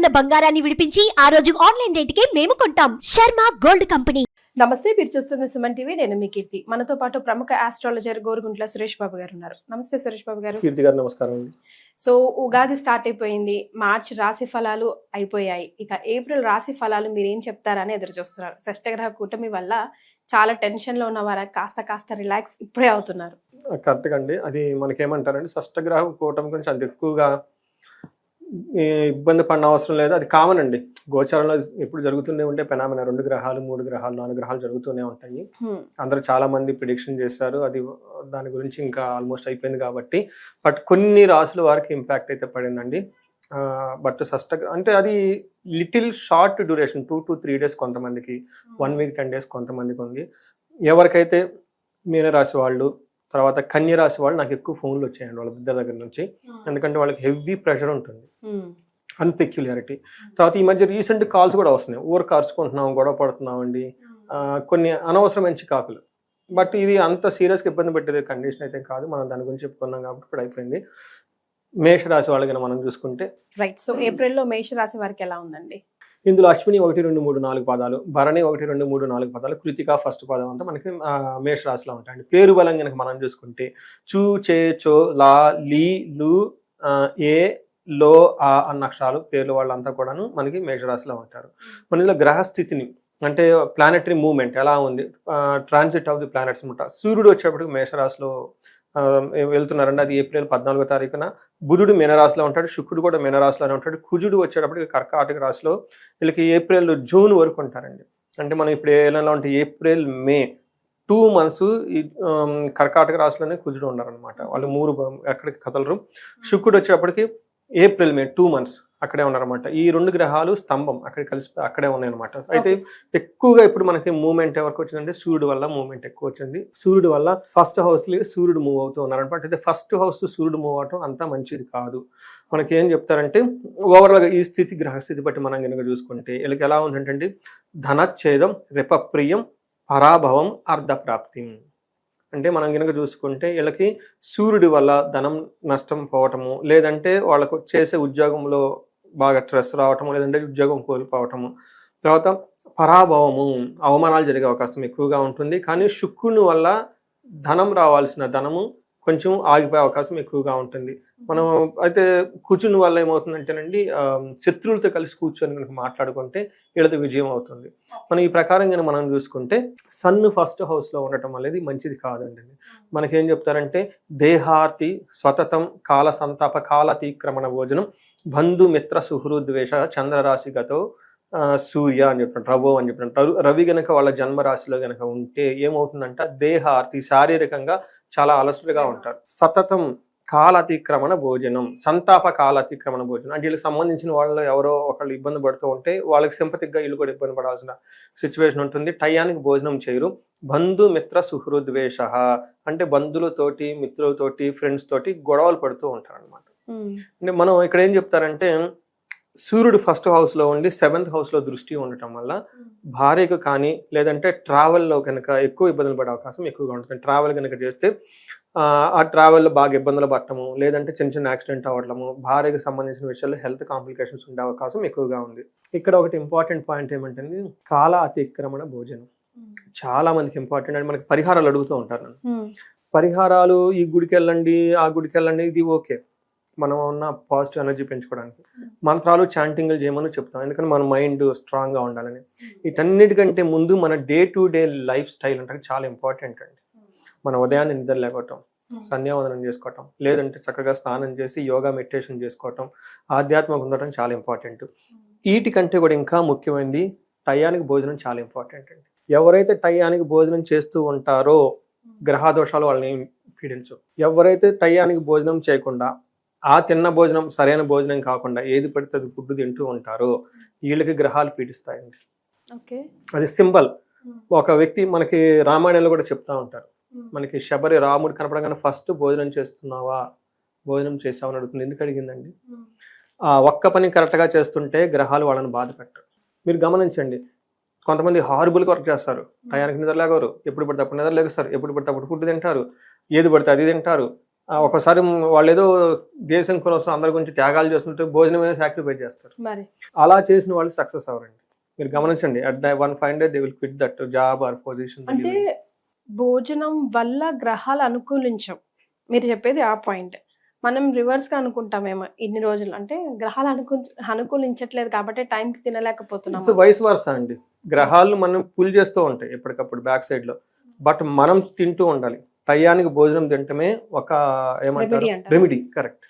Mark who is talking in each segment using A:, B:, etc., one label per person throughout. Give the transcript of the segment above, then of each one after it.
A: ఉన్న బంగారాన్ని విడిపించి ఆ రోజు ఆన్లైన్ రేటుకే మేము కొంటాం. Sharma gold company.
B: నమస్తే మీరు చూస్తున్న సుమన్ టీవీ నేను మీ కీర్తి. మనతో పాటు ప్రముఖ ఆస్ట్రాలజర్ గోరుగుంట్ల సురేష్ బాబు గారు ఉన్నారు. నమస్తే సురేష్ బాబు గారు.
C: కీర్తి గారు నమస్కారం
B: సో ఉగాది స్టార్ట్ అయిపోయింది. మార్చ్ రాశి ఫలాలు అయిపోయాయి. ఇక ఏప్రిల్ రాశి ఫలాలు మీరు ఏం చెప్తారని ఎదురు చూస్తున్నారు. షష్టగ్రహ కూటమి వల్ల చాలా టెన్షన్లో ఉన్న వారు కాస్త కాస్త రిలాక్స్ ఇప్పుడే అవుతున్నారు.
C: కరెక్ట్గా అండి. అది మనకేమంటారంటే షష్టగ్రహ కూటమి గురించి అంత ఎక్కువగా ఇబ్బంది పడిన అవసరం లేదు. అది కామన్ అండి. గోచారంలో ఎప్పుడు జరుగుతూనే ఉంటే పెనామిన రెండు గ్రహాలు మూడు గ్రహాలు నాలుగు గ్రహాలు జరుగుతూనే ఉంటాయి. అందరూ చాలా మంది ప్రిడిక్షన్ చేశారు. అది దాని గురించి ఇంకా ఆల్మోస్ట్ అయిపోయింది కాబట్టి. బట్ కొన్ని రాసుల వారికి ఇంపాక్ట్ అయితే పడిందండి. బట్ షష్ట అంటే అది little short duration two to three days కొంతమందికి వన్ వీక్ టెన్ డేస్ కొంతమందికి ఉంది. ఎవరికైతే మీనరాశి వాళ్ళు తర్వాత కన్య రాశి వాళ్ళు నాకు ఎక్కువ ఫోన్లు వచ్చాయండి వాళ్ళ ఇద్దరి దగ్గర నుంచి. ఎందుకంటే వాళ్ళకి హెవీ ప్రెషర్ ఉంటుంది. అన్పెక్యులారిటీ. తర్వాత ఈ మధ్య రీసెంట్ కాల్స్ కూడా వస్తున్నాయి. ఊరు కార్చుకుంటున్నాం గొడవ పడుతున్నామండి. కొన్ని అనవసరమైన చికాకులు. బట్ ఇది అంత సీరియస్గా ఇబ్బంది పెట్టేది కండిషన్ అయితే కాదు. మనం దాని గురించి చెప్పుకున్నాం కాబట్టి ఇప్పుడు అయిపోయింది. మేషరాశి వాళ్ళకి మనం చూసుకుంటే
B: రైట్ సో ఏప్రిల్లో మేష రాశి వారికి ఎలా ఉందండి?
C: ఇందులో అశ్విని ఒకటి రెండు మూడు నాలుగు పదాలు భరణి ఒకటి రెండు మూడు నాలుగు పదాలు కృతిక ఫస్ట్ పదం అంతా మనకి మేషరాశిలో మేష ఉంటాయండి పేరు బలం కనుక మనం చూసుకుంటే చూ చే చో లా లీ లు ఏ లో ఆ అన్న అక్షరాలు పేర్లు వాళ్ళంతా కూడాను మనకి మేషరాశిలో ఉంటారు. మన ఇందులో గ్రహస్థితిని అంటే ప్లానెటరీ మూవ్మెంట్ ఎలా ఉంది? ట్రాన్సిట్ ఆఫ్ ది ప్లానెట్స్ అనమాట సూర్యుడు వచ్చేప్పటికి మేషరాశిలో వెళ్తున్నారండి. అది ఏప్రిల్ పద్నాలుగో తారీఖున. బుధుడు మీనరాశిలో ఉంటాడు. శుక్రుడు కూడా మీనరాశిలోనే ఉంటాడు. కుజుడు వచ్చేటప్పటికి కర్కాటక రాశిలో వీళ్ళకి ఏప్రిల్ జూన్ వరకు ఉంటారండి. అంటే మనం ఇప్పుడు ఎలా ఉంటే ఏప్రిల్ మే టూ మంత్స్ ఈ కర్కాటక రాశిలోనే కుజుడు ఉన్నారనమాట వాళ్ళు మూడు ఎక్కడికి కదలరు. శుక్రుడు వచ్చేటప్పటికి ఏప్రిల్ మే టూ మంత్స్. అక్కడే ఉన్నారన్నమాట. ఈ రెండు గ్రహాలు స్తంభం అక్కడ కలిసి అక్కడే ఉన్నాయన్నమాట. అయితే ఎక్కువగా ఇప్పుడు మనకి మూవ్మెంట్ ఎవరికి వచ్చిందంటే సూర్యుడు వల్ల మూవ్మెంట్ ఎక్కువ వచ్చింది. సూర్యుడు వల్ల ఫస్ట్ హౌస్ సూర్యుడు మూవ్ అవుతూ ఉన్నారు అనమాట అయితే ఫస్ట్ హౌస్ సూర్యుడు మూవ్ అవటం అంత మంచిది కాదు. మనకి ఏం చెప్తారంటే ఓవరాల్గా ఈ స్థితి గ్రహస్థితి బట్టి మనం కనుక చూసుకుంటే వీళ్ళకి ఎలా ఉందంటే ధనచ్ఛేదం రిపప్రియం పరాభవం అర్ధప్రాప్తి. అంటే మనం కనుక చూసుకుంటే వీళ్ళకి సూర్యుడి వల్ల ధనం నష్టం పోవటము లేదంటే వాళ్ళకు చేసే ఉద్యోగంలో బాగా స్ట్రెస్ రావటము లేదంటే ఉద్యోగం కోల్పోవటము. తర్వాత పరాభవము అవమానాలు జరిగే అవకాశం ఎక్కువగా ఉంటుంది. కానీ శుక్రుని వల్ల ధనం రావాల్సిన ధనము కొంచెం ఆగిపోయే అవకాశం ఎక్కువగా ఉంటుంది. మనం అయితే కూర్చుని వల్ల ఏమవుతుందంటేనండి శత్రువులతో కలిసి కూర్చొని కనుక మాట్లాడుకుంటే వీళ్ళతో విజయం అవుతుంది. మనం ఈ ప్రకారంగా మనం చూసుకుంటే సన్ ఫస్ట్ హౌస్లో ఉండటం అనేది మంచిది కాదండి. మనకేం చెప్తారంటే దేహార్తి స్వతతం కాల సంతాప కాల అతిక్రమణ భోజనం బంధుమిత్ర సుహృద్వేష చంద్రరాశిగతో గతో సూర్య అని చెప్పినట్టు రవో అని చెప్పినట్టు రవి- రవి గనక వాళ్ళ జన్మరాశిలో గనక ఉంటే ఏమవుతుందంటే దేహార్తి శారీరకంగా చాలా అలసటగా ఉంటారు. సతతం కాలాతిక్రమణ భోజనం సంతాప కాలాతిక్రమణ భోజనం. అంటే వీళ్ళకి సంబంధించిన వాళ్ళు ఎవరో ఒకళ్ళు ఇబ్బంది పడుతూ ఉంటే వాళ్ళకి సింపతిక్గా వీళ్ళు కూడా ఇబ్బంది పడాల్సిన సిచ్యువేషన్ ఉంటుంది. టయానికి భోజనం చేయరు. బంధు మిత్ర సుహృద్వేష అంటే బంధువులతోటి మిత్రులతోటి ఫ్రెండ్స్ తోటి గొడవలు పడుతూ ఉంటారు అనమాట. అంటే మనం ఇక్కడ ఏం చెప్తారంటే సూర్యుడు ఫస్ట్ హౌస్లో ఉండి సెవెంత్ హౌస్లో దృష్టి ఉండటం వల్ల భార్యకు కానీ లేదంటే ట్రావెల్లో కనుక ఎక్కువ ఇబ్బందులు పడే అవకాశం ఎక్కువగా ఉంటుంది. ట్రావెల్ కనుక చేస్తే ఆ, ట్రావెల్లో బాగా ఇబ్బందులు పడటము లేదంటే చిన్న చిన్న యాక్సిడెంట్ అవ్వడము భార్యకు సంబంధించిన విషయాల్లో హెల్త్ కాంప్లికేషన్స్ ఉండే అవకాశం ఎక్కువగా ఉంది. ఇక్కడ ఒకటి ఇంపార్టెంట్ పాయింట్ ఏమంటే కాల అతిక్రమణ భోజనం. చాలా మందికి ఇంపార్టెంట్ అండ్. మనకి పరిహారాలు అడుగుతూ ఉంటారు నన్ను.
B: హ్మ్.
C: పరిహారాలు ఈ గుడికి వెళ్ళండి ఆ గుడికి వెళ్ళండి ఇది ఓకే. మనం ఉన్న పాజిటివ్ ఎనర్జీ పెంచుకోవడానికి. మంత్రాలు చాంటింగ్లు చేయమని చెప్తాం. ఎందుకంటే మన మైండ్ స్ట్రాంగ్గా ఉండాలని. వీటన్నిటికంటే ముందు మన day to day life style అంటే చాలా ఇంపార్టెంట్ అండి. మన ఉదయాన్నే నిద్ర లేకపోవటం సంధ్యావందనం చేసుకోవటం లేదంటే చక్కగా స్నానం చేసి యోగా మెడిటేషన్ చేసుకోవటం ఆధ్యాత్మిక ఉండటం చాలా ఇంపార్టెంట్ వీటికంటే కూడా ఇంకా ముఖ్యమైనది టయానికి భోజనం చాలా ఇంపార్టెంట్ అండి. ఎవరైతే టయానికి భోజనం చేస్తూ ఉంటారో గ్రహదోషాలు వాళ్ళని ఏం పీడించవు. ఎవరైతే టయానికి భోజనం చేయకుండా ఆ తిన్న భోజనం సరైన భోజనం కాకుండా ఏది పడితే అది ఫుడ్ తింటూ ఉంటారో. వీళ్ళకి గ్రహాలు పీడిస్తాయండి.
B: ఓకే.
C: అది సింబల్. ఒక వ్యక్తి మనకి రామాయణంలో కూడా చెప్తా ఉంటారు. మనకి శబరి రాముడు కనపడగానే ఫస్ట్ భోజనం చేస్తున్నావా? భోజనం చేసావని అడుగుతుంది. ఎందుకు అడిగిందండి? ఆ ఒక్క పని కరెక్ట్గా చేస్తుంటే గ్రహాలు వాళ్ళని బాధ పెట్టరు. మీరు గమనించండి. కొంతమంది హార్బుల్గా వర్క్ చేస్తారు. టయానికి నిద్ర లేగరు. ఎప్పుడు పడితే అప్పుడు నిద్ర లేస్తారు ఎప్పుడు పడితే అప్పుడు ఫుడ్ తింటారు. ఏది పడితే అది తింటారు. ఒకసారి వాళ్ళు ఏదో దేశం కోసం అందరి గురించి త్యాగాలు చేస్తుంటే భోజనం మీద సాక్రిఫైస్ చేస్తారు.
B: మరి.
C: అలా చేసిన వాళ్ళు సక్సెస్ అవ్వరండి. మీరు గమనించండి at the one five day they will quit that job or position
B: అంటే భోజనం వల్ల గ్రహాలు అనుకూలించం మీరు చెప్పేది ఆ పాయింట్ మనం రివర్స్గా అనుకుంటామేమో ఇన్ని రోజులు. అంటే గ్రహాలు అనుకూ అనుకూలించట్లేదు కాబట్టి టైంకి తినలేకపోతున్నాం
C: సో వయసు వరుస అండి. గ్రహాలు మనం పుల్ చేస్తూ ఉంటాయి ఎప్పటికప్పుడు బ్యాక్ సైడ్లో. బట్ మనం తింటూ ఉండాలి. టయానికి భోజనం తింటమే ఒక ఏమంటారు. Remedy correct.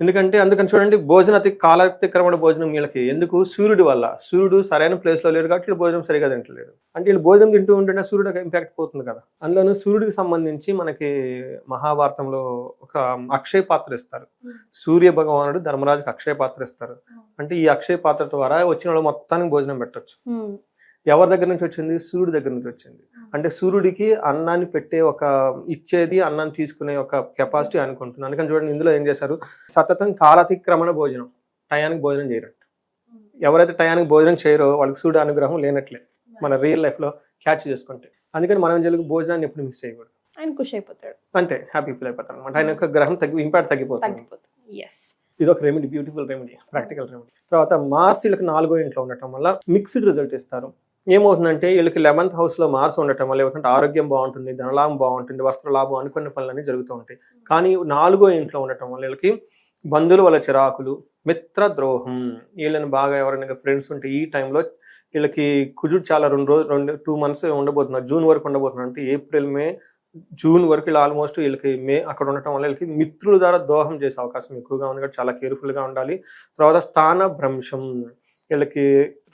C: ఎందుకంటే అందుకని చూడండి భోజన అతి కాలతిక్రమణ భోజనం వీళ్ళకి. ఎందుకు? సూర్యుడి వల్ల. సూర్యుడు సరైన ప్లేస్లో లేరు కాబట్టి వీళ్ళు భోజనం సరిగా తింటలేరు. అంటే వీళ్ళు భోజనం తింటూ ఉంటేనే సూర్యుడు ఇంపాక్ట్ పోతుంది కదా. అందులోనూ సూర్యుడికి సంబంధించి మనకి మహాభారతంలో ఒక అక్షయ పాత్ర ఇస్తారు. సూర్య భగవానుడు ధర్మరాజుకి అక్షయ పాత్ర ఇస్తారు. అంటే ఈ అక్షయ పాత్ర ద్వారా వచ్చిన వాళ్ళు మొత్తానికి భోజనం పెట్టొచ్చు. ఎవరి దగ్గర నుంచి వచ్చింది? సూర్యుడి దగ్గర నుంచి వచ్చింది. అంటే సూర్యుడికి అన్నాన్ని పెట్టే ఒక ఇచ్చేది అన్నాన్ని తీసుకునే ఒక కెపాసిటీ అనుకుంటున్నాను అందుకని చూడండి ఇందులో ఏం చేశారు? సతతం కాలతిక్రమణ భోజనం టయానికి భోజనం చేయరు ఎవరైతే టయానికి భోజనం చేయరో వాళ్ళకి సూర్యుడు అనుగ్రహం లేనట్లే. మన రియల్ లైఫ్లో క్యాచ్ చేసుకుంటే. అందుకని మనం జలుగు భోజనాన్ని ఎప్పుడు మిస్ చేయకూడదు.
B: ఆయన ఖుషి అయిపోతాడు.
C: అంతే. హ్యాపీ ఫీల్ అయిపోతారు అనమాట ఆయన యొక్క గ్రహం తగ్గి ఇంపాక్ట్ తగ్గిపోతుంది.
B: తగ్గిపోతుంది. ఎస్
C: ఇది ఒక remedy beautiful remedy practical remedy. తర్వాత మార్స్ వీళ్ళకి నాలుగో ఇంట్లో ఉండటం వల్ల మిక్స్డ్ రిజల్ట్ ఇస్తారు. ఏమవుతుందంటే వీళ్ళకి లెవెన్త్ హౌస్లో మార్స్ ఉండటం వల్ల ఏమంటే ఆరోగ్యం బాగుంటుంది ధనలాభం బాగుంటుంది వస్త్రలాభం అనుకున్న పనులన్నీ జరుగుతూ ఉంటాయి. కానీ నాలుగో ఇంట్లో ఉండటం వల్ల వీళ్ళకి బంధువుల వల్ల చిరాకులు మిత్ర ద్రోహం వీళ్ళని బాగా ఎవరైనా ఫ్రెండ్స్ ఉంటే ఈ టైంలో వీళ్ళకి కుజుడు చాలా రెండు రోజులు రెండు టూ మంత్స్ ఉండబోతున్నారు. జూన్ వరకు ఉండబోతున్నారు. అంటే ఏప్రిల్ మే జూన్ వరకు వీళ్ళు ఆల్మోస్ట్ వీళ్ళకి మే అక్కడ ఉండటం వల్ల వీళ్ళకి మిత్రుల ద్వారా దోహం చేసే అవకాశం ఎక్కువగా ఉంది. కాబట్టి చాలా కేర్ఫుల్గా ఉండాలి. తర్వాత స్థాన భ్రంశం. వీళ్ళకి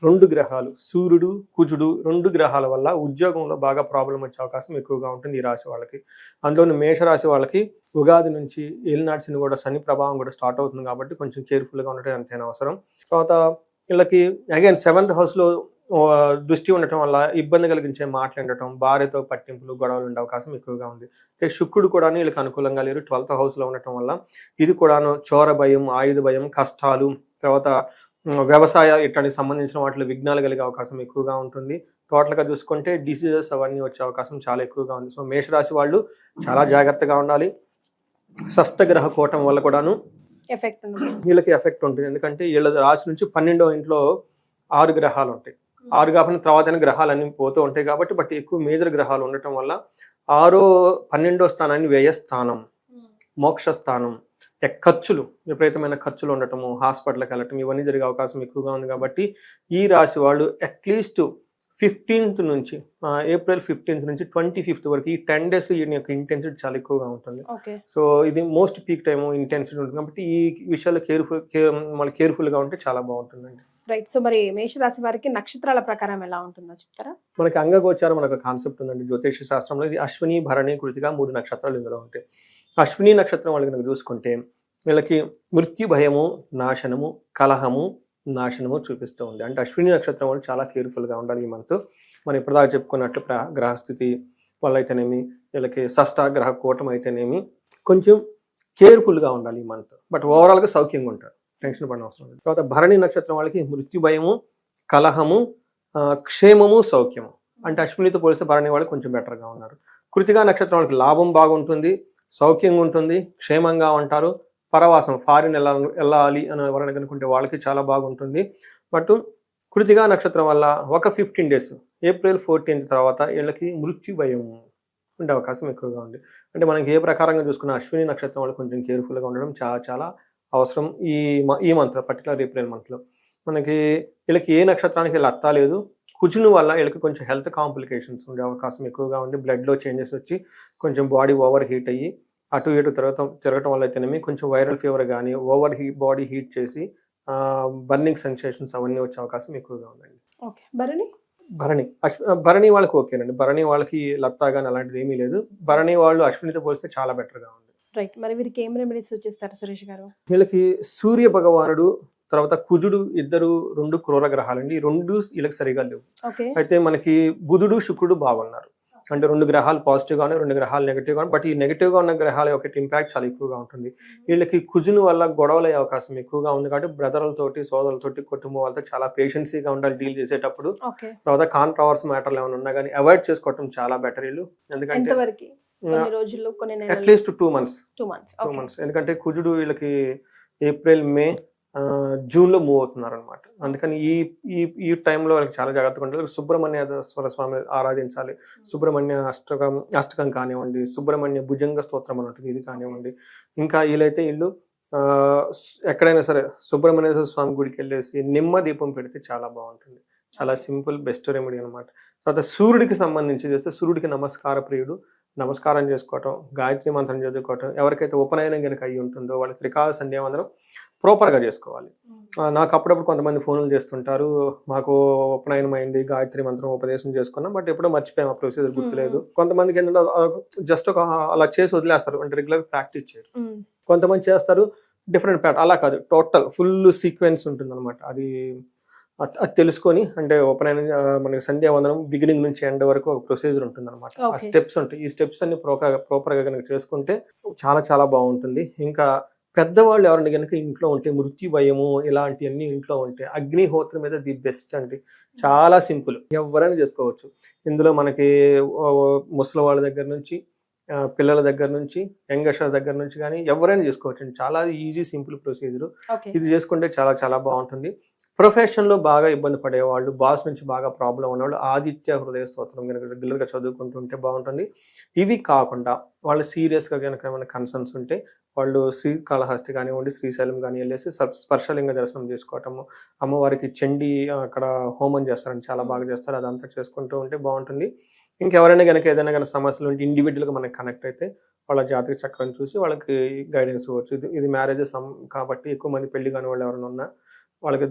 C: రెండు గ్రహాలు సూర్యుడు కుజుడు రెండు గ్రహాల వల్ల ఉద్యోగంలో బాగా ప్రాబ్లం వచ్చే అవకాశం ఎక్కువగా ఉంటుంది ఈ రాశి వాళ్ళకి. అందులోని మేషరాశి వాళ్ళకి ఉగాది నుంచి ఏలినాడ్సిని కూడా శని ప్రభావం కూడా స్టార్ట్ అవుతుంది కాబట్టి కొంచెం కేర్ఫుల్గా ఉండటం ఎంతైనా అవసరం. తర్వాత వీళ్ళకి అగైన్ సెవెంత్ హౌస్లో దృష్టి ఉండటం వల్ల ఇబ్బంది కలిగించే మాట్లాడటం భార్యతో పట్టింపులు గొడవలు ఉండే అవకాశం ఎక్కువగా ఉంది. అయితే శుక్రుడు కూడా వీళ్ళకి అనుకూలంగా లేరు. ట్వెల్త్ హౌస్లో ఉండటం వల్ల ఇది కూడాను చోర భయం ఆయుధ భయం కష్టాలు తర్వాత వ్యవసాయ ఇట్లాంటి సంబంధించిన వాటిలో విఘ్నాలు కలిగే అవకాశం ఎక్కువగా ఉంటుంది. టోటల్గా చూసుకుంటే డిసీజెస్ అవన్నీ వచ్చే అవకాశం చాలా ఎక్కువగా ఉంది. సో మేషరాశి వాళ్ళు చాలా జాగ్రత్తగా ఉండాలి. షష్టగ్రహ కూటం వల్ల కూడాను
B: ఎఫెక్ట్
C: వీళ్ళకి ఎఫెక్ట్ ఉంటుంది. ఎందుకంటే వీళ్ళ రాశి నుంచి పన్నెండో ఇంట్లో ఆరు గ్రహాలు ఉంటాయి. ఆరు కాకుండా తర్వాత గ్రహాలు అన్ని పోతూ ఉంటాయి కాబట్టి బట్ ఎక్కువ మేజర్ గ్రహాలు ఉండటం వల్ల ఆరో పన్నెండో స్థానాన్ని వ్యయస్థానం మోక్ష స్థానం ఖర్చులు విపరీతమైన ఖర్చులు ఉండటము హాస్పిటల్కి వెళ్ళటం ఇవన్నీ జరిగే అవకాశం ఎక్కువగా ఉంది కాబట్టి ఈ రాశి వాళ్ళు అట్లీస్ట్ ఫిఫ్టీన్త్ నుంచి ఏప్రిల్ ఫిఫ్టీన్త్ నుంచి ట్వంటీ ఫిఫ్త్ వరకు ఈ టెన్ డేస్ ఈయన యొక్క ఇంటెన్సిటీ చాలా ఎక్కువగా ఉంటుంది. సో ఇది మోస్ట్ పీక్ టైం ఇంటెన్సిటీ ఉంటుంది కాబట్టి ఈ విషయాల్లో కేర్ఫుల్ మళ్ళీ కేర్ఫుల్గా ఉంటే చాలా బాగుంటుందండి.
B: రైట్ సో మరి మేషరాశి వారికి నక్షత్రాల ప్రకారం ఎలా ఉంటుందో చెప్తారా?
C: మనకి అంగగోచారం మనకు కాన్సెప్ట్ ఉందండి జ్యోతిష శాస్త్రంలో. ఇది అశ్విని భరణి కృతిగా మూడు నక్షత్రాలు ఇందులో ఉంటాయి. అశ్విని నక్షత్రం వాళ్ళకి కనుక చూసుకుంటే వీళ్ళకి మృత్యు భయము నాశనము కలహము నాశనము చూపిస్తూ ఉంది. అంటే అశ్విని నక్షత్రం వాళ్ళు చాలా కేర్ఫుల్గా ఉండాలి ఈ మంత్. మనం ఇప్పటిదాకా చెప్పుకున్నట్లు ప్ర- గ్రహస్థితి వల్ల అయితేనేమి వీళ్ళకి షష్ట గ్రహ కూటం అయితేనేమి కొంచెం కేర్ఫుల్గా ఉండాలి ఈ మంత్. బట్ ఓవరాల్గా సౌఖ్యంగా ఉంటారు. టెన్షన్ పడిన అవసరం లేదు. తర్వాత భరణి నక్షత్రం వాళ్ళకి మృత్యు భయము కలహము క్షేమము సౌఖ్యము. అంటే అశ్వినితో పోలిస్తే భరణి వాళ్ళు కొంచెం బెటర్గా ఉన్నారు. కృతిగా నక్షత్రం వాళ్ళకి లాభం బాగుంటుంది. సౌఖ్యంగా ఉంటుంది క్షేమంగా ఉంటారు. పరవాసం ఫారిన్ వెళ్ళాలి వెళ్ళాలి అని ఎవరైనా కనుకుంటే వాళ్ళకి చాలా బాగుంటుంది. బట్ కృతిగా నక్షత్రం వల్ల ఒక ఫిఫ్టీన్ డేస్ ఏప్రిల్ ఫోర్టీన్త్ తర్వాత వీళ్ళకి మృత్యు భయం ఉండే అవకాశం ఎక్కువగా ఉంది. అంటే మనకి ఏ ప్రకారంగా చూసుకున్న అశ్విని నక్షత్రం వాళ్ళు కొంచెం కేర్ఫుల్గా ఉండడం చాలా చాలా అవసరం ఈ ఈ మంత్ పర్టికులర్ ఏప్రిల్ మంత్లో. మనకి వీళ్ళకి ఏ నక్షత్రానికి లత్తా లేదు. కుజును వల్ల వీళ్ళకి కొంచెం హెల్త్ కాంప్లికేషన్స్ ఉండే అవకాశం ఎక్కువగా ఉంది. బ్లడ్లో చేంజెస్ వచ్చి కొంచెం బాడీ ఓవర్ హీట్ అయ్యి అటు ఇటు తిరగటం తిరగటం వల్ల అయితేనేమి కొంచెం వైరల్ ఫీవర్ కానీ ఓవర్ హీట్ బాడీ హీట్ చేసి బర్నింగ్ సెన్సేషన్స్ అవన్నీ వచ్చే అవకాశం ఎక్కువగా ఉందండి.
B: ఓకే. భరణి?
C: భరణి. అశ్వ భరణి వాళ్ళకి ఓకేనండి. భరణి వాళ్ళకి లత్తా కానీ అలాంటిది ఏమీ లేదు. భరణి వాళ్ళు అశ్వినితో పోలిస్తే చాలా బెటర్గా ఉంది.
B: రైట్ మరి వీరికి ఏం రెమెడీస్ సూచిస్తారు సురేష్ గారు?
C: వీళ్ళకి సూర్య భగవానుడు తర్వాత కుజుడు ఇద్దరు రెండు క్రూర గ్రహాలండి. ఈ రెండు వీళ్ళకి సరిగా లేవు. అయితే మనకి బుధుడు శుక్రుడు బాగున్నారు అంటే రెండు గ్రహాలు పాజిటివ్ గాను రెండు గ్రహాలు నెగిటివ్ గాను బట్ ఈ నెగిటివ్గా ఉన్న గ్రహాల యొక్క ఇంపాక్ట్ చాలా ఎక్కువగా ఉంటుంది. వీళ్ళకి కుజును వల్ల గొడవలు అయ్యే అవకాశం ఎక్కువగా ఉంది కాబట్టి బ్రదర్లతోటి సోదరులతోటి కుటుంబం వాళ్ళతో చాలా పేషెన్సీగా ఉండాలి డీల్ చేసేటప్పుడు. తర్వాత కాంట్రవర్స్ మ్యాటర్లు ఏమైనా ఉన్నా కానీ అవాయిడ్ చేసుకోవటం చాలా బెటర్ వీళ్ళు. ఎందుకంటే at least two months
B: two months
C: two months ఎందుకంటే కుజుడు వీళ్ళకి ఏప్రిల్ మే జూన్లో మూవ్ అవుతున్నారు అనమాట అందుకని ఈ ఈ ఈ టైంలో వాళ్ళకి చాలా జాగ్రత్తగా ఉండాలి. సుబ్రహ్మణ్యేశ్వర స్వామి ఆరాధించాలి. సుబ్రహ్మణ్య అష్టకం అష్టకం కానివ్వండి సుబ్రహ్మణ్య భుజంగ స్తోత్రం అని ఉంటుంది ఇది కానివ్వండి. ఇంకా వీళ్ళైతే వీళ్ళు ఆ, ఎక్కడైనా సరే సుబ్రహ్మణ్యేశ్వర స్వామి గుడికి వెళ్ళేసి నిమ్మ దీపం పెడితే చాలా బాగుంటుంది. చాలా సింపుల్ బెస్ట్ రెమెడీ అనమాట తర్వాత సూర్యుడికి సంబంధించి చేస్తే సూర్యుడికి నమస్కార ప్రియుడు నమస్కారం చేసుకోవటం గాయత్రి మంత్రం చదువుకోవటం ఎవరికైతే ఉపనయనం కనుక అయ్యి ఉంటుందో వాళ్ళ త్రికాల సంధ్యావందనం ప్రాపర్గా చేసుకోవాలి. ఆ, నాకు అప్పుడప్పుడు కొంతమంది ఫోన్లు చేస్తుంటారు. మాకు ఉపనయనం అయింది గాయత్రి మంత్రం ఉపదేశం చేసుకున్నాం బట్ ఎప్పుడో మర్చిపోయాం ఆ ప్రొసీజర్ గుర్తులేదు. కొంతమందికి ఏంటంటే జస్ట్ ఒక అలా చేసి వదిలేస్తారు అంటే రెగ్యులర్ ప్రాక్టీస్ చేయరు.
B: ఉమ్,
C: కొంతమంది చేస్తారు డిఫరెంట్ ప్యాట్ అలా కాదు టోటల్ ఫుల్ సీక్వెన్స్ ఉంటుంది అనమాట అది అది తెలుసుకొని అంటే ఓపెన్ ఆ, మనకి సంధ్యావందనం బిగినింగ్ నుంచి ఎండ్ వరకు ఒక ప్రొసీజర్ ఉంటుంది అనమాట ఆ. స్టెప్స్ ఉంటాయి. ఈ స్టెప్స్ అన్ని ప్రోపర్ ప్రాపర్గా కనుక చేసుకుంటే చాలా చాలా బాగుంటుంది. ఇంకా పెద్దవాళ్ళు ఎవరైనా కనుక ఇంట్లో ఉంటే మృత్యు భయము ఇలాంటివన్నీ ఇంట్లో ఉంటే అగ్నిహోత్రం మీద ది బెస్ట్ అండి. చాలా సింపుల్. ఎవరైనా చేసుకోవచ్చు. ఇందులో మనకి ముసలి వాళ్ళ దగ్గర నుంచి పిల్లల దగ్గర నుంచి యంగస్టర్ దగ్గర నుంచి కానీ ఎవరైనా చేసుకోవచ్చు చాలా ఈజీ సింపుల్ ప్రొసీజర్. ఇది చేసుకుంటే చాలా చాలా బాగుంటుంది. ప్రొఫెషన్లో బాగా ఇబ్బంది పడేవాళ్ళు బాస్ నుంచి బాగా ప్రాబ్లం ఉన్నవాళ్ళు ఆదిత్య హృదయ స్తోత్రం కనుక రెగ్యులర్గా చదువుకుంటుంటే బాగుంటుంది. ఇవి కాకుండా వాళ్ళు సీరియస్గా కనుక ఏమైనా కన్సర్న్స్ ఉంటే వాళ్ళు శ్రీకాళహస్తి కానివ్వండి శ్రీశైలం కానీ వెళ్ళేసి స్పర్శలింగ దర్శనం చేసుకోవటము అమ్మవారికి చండి అక్కడ హోమం చేస్తారని చాలా బాగా చేస్తారు అదంతా చేసుకుంటూ ఉంటే బాగుంటుంది. ఇంకెవరైనా కనుక ఏదైనా కనుక సమస్యలు ఉంటే ఇండివిజువల్గా మనకి కనెక్ట్ అయితే వాళ్ళ జాతక చక్రం చూసి వాళ్ళకి గైడెన్స్ ఇవ్వచ్చు. ఇది ఇది మ్యారేజెస్ కాబట్టి ఎక్కువ మంది పెళ్ళి కాని వాళ్ళు ఎవరైనా ఉన్నా వాళ్ళకి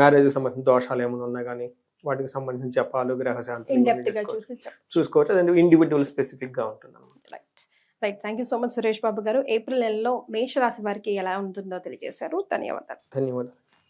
C: మ్యారేజ్ సంబంధించిన దోషాలు ఏమైనా ఉన్నా కానీ వాటికి సంబంధించిన జపాలు గ్రహశాంతి చేసుకోవచ్చు.
B: చూసి చెప్
C: చూసుకోవచ్చు. అది ఇండివిజువల్ స్పెసిఫిక్గా ఉంటుంది అనమాట
B: right right thank you so much Suresh Babu garu. April నెలలో మేష రాశి వారికి ఎలా ఉంటుందో తెలియజేశారు. ధన్యవాదాలు.
C: ధన్యవాదాలు.